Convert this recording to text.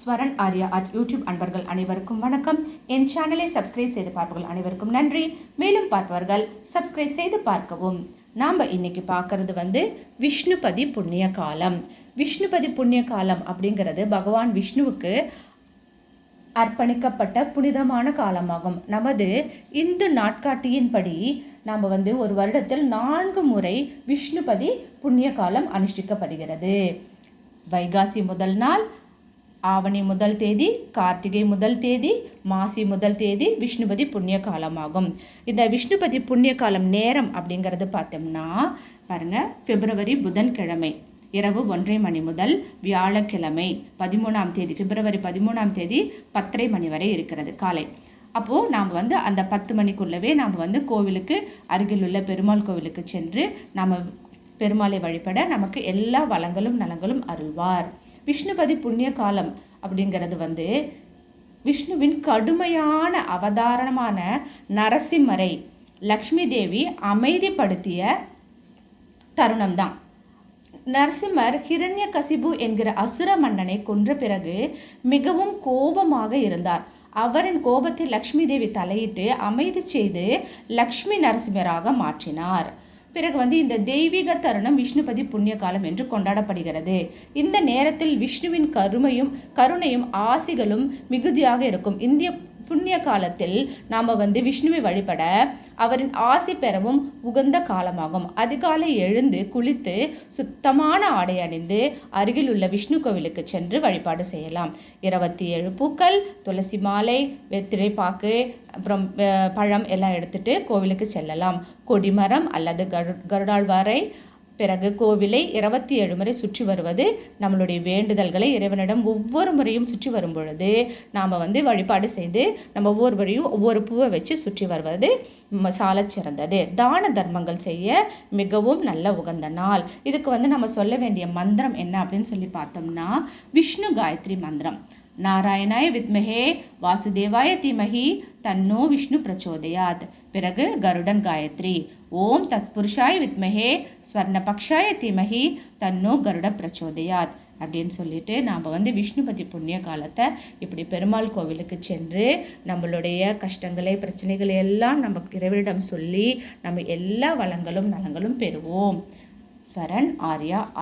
Swaran Arya at YouTube அன்பர்கள் அனைவருக்கும் வணக்கம். என் சேனலை சப்ஸ்கிரைப் செய்து பார்ப்பவர்கள் அனைவருக்கும் நன்றி. மேலும் பார்ப்பவர்கள் சப்ஸ்கிரைப் செய்து பார்க்கவும். நாம் இன்னைக்கு பார்க்கறது வந்து விஷ்ணுபதி புண்ணிய காலம். விஷ்ணுபதி புண்ணிய காலம் அப்படிங்கிறது பகவான் விஷ்ணுவுக்கு அர்ப்பணிக்கப்பட்ட புனிதமான காலமாகும். நமது இந்து நாட்காட்டியின்படி நாம் வந்து ஒரு வருடத்தில் நான்கு முறை விஷ்ணுபதி புண்ணிய காலம் அனுஷ்டிக்கப்படுகிறது. வைகாசி முதல் நாள் ஆவணி முதல் தேதி கார்த்திகை முதல் தேதி மாசி முதல் தேதி விஷ்ணுபதி புண்ணிய காலமாகும் இந்த விஷ்ணுபதி புண்ணிய காலம் நேரம் அப்படிங்கிறது பார்த்தோம்னா பாருங்க பிப்ரவரி புதன்கிழமை இரவு ஒன்றரை மணி முதல் வியாழக்கிழமை பதிமூணாம் தேதி பிப்ரவரி பதிமூணாம் தேதி பத்தரை மணி வரை இருக்கிறது காலை. அப்போது நாம் வந்து அந்த பத்து மணிக்குள்ளவே நாம் வந்து கோவிலுக்கு அருகில் உள்ள பெருமாள் கோவிலுக்கு சென்று நாம் பெருமாளை வழிபட நமக்கு எல்லா வளங்களும் நலங்களும் அருள்வார். விஷ்ணுபதி புண்ணிய காலம் அப்படிங்கிறது வந்து விஷ்ணுவின் கடுமையான அவதாரணமான நரசிம்மரை லக்ஷ்மி தேவி அமைதிப்படுத்திய தருணம்தான். நரசிம்மர் ஹிரண்ய கசிபு என்கிற அசுர மன்னனை கொன்ற பிறகு மிகவும் கோபமாக இருந்தார். அவரின் கோபத்தை லக்ஷ்மி தேவி தலையிட்டு அமைதி செய்து லக்ஷ்மி நரசிம்மராக மாற்றினார். பிறகு வந்து இந்த தெய்வீக தருணம் விஷ்ணுபதி புண்ணிய காலம் என்று கொண்டாடப்படுகிறது. இந்த நேரத்தில் விஷ்ணுவின் கருமையும் கருணையும் ஆசிகளும் மிகுதியாக இருக்கும். இந்திய புண்ணிய காலத்தில் நாம் வந்து விஷ்ணுவை வழிபட அவரின் ஆசி பெறவும் உகந்த காலமாகும். அதிகாலை எழுந்து குளித்து சுத்தமான ஆடை அணிந்து அருகில் உள்ள விஷ்ணு கோவிலுக்கு சென்று வழிபாடு செய்யலாம். இருபத்தி ஏழு பூக்கள் துளசி மாலை வெத்திரை பாக்கு அப்புறம் பழம் எல்லாம் எடுத்துட்டு கோவிலுக்கு செல்லலாம். கொடிமரம் அல்லது கரு கருடாழ்வாரை பிறகு கோவிலை இருபத்தி ஏழு முறை சுற்றி வருவது நம்மளுடைய வேண்டுதல்களை இறைவனிடம் ஒவ்வொரு முறையும் சுற்றி வரும் பொழுது நாம் வந்து வழிபாடு செய்து நம்ம ஒவ்வொரு முறையும் ஒவ்வொரு பூவை வச்சு சுற்றி வருவது சால சிறந்தது. தான தர்மங்கள் செய்ய மிகவும் நல்ல உகந்த நாள். இதுக்கு வந்து நம்ம சொல்ல வேண்டிய மந்திரம் என்ன அப்படின்னு சொல்லி பார்த்தோம்னா விஷ்ணு காயத்ரி மந்திரம். நாராயணாய வித்மஹே வாசுதேவாய தீமஹி தன்னோ விஷ்ணு பிரச்சோதயாத். பிறகு கருடன் காயத்ரி. ஓம் தத்புருஷாய வித்மஹே ஸ்வர்ணபக்ஷாய தீமஹி தன்னோ கருட பிரச்சோதயாத் அப்படின்னு சொல்லிட்டு நாம் வந்து விஷ்ணுபதி புண்ணிய காலத்தை இப்படி பெருமாள் கோவிலுக்கு சென்று நம்மளுடைய கஷ்டங்களை பிரச்சனைகளை எல்லாம் நம்ம இறைவனிடம் சொல்லி நம்ம எல்லா வளங்களும் நலங்களும் பெறுவோம். ஸ்வரன் ஆர்யா